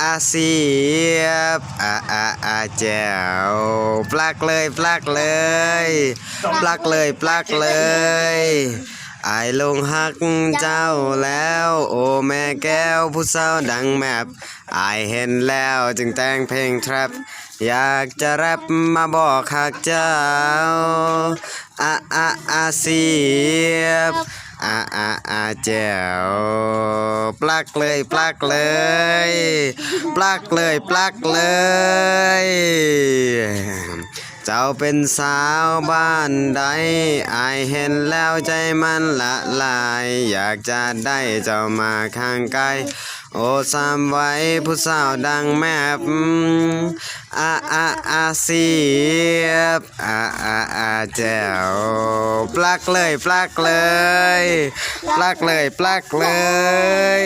อาเสียบอาอาอาแจวปลักเลยปลักเลยปลักเลยปลักเลยไอายลงหักเจ้าแล้ว โอ้แม่แก้วผู้สาวดังแมบอายเห็นแล้วจึงแต่งเพลงแทรปอยากจะแรปมาบอกหักเจ้าอาอาอาเสียบ อาอาอาแจ๋วปลักเลยปลักเลยปลักเลยปลักเลย เจ้าเป็นสาวบ้านใดไอเห็นแล้วใจมันละลาย อยากจะได้เจ้ามาข้างกาย โอ้สามไว้ผู้สาวดังแมบอาอาอาเสียบอาอาอาแจ้วปลักเลยปลักเลยปลักเลยปลักเลย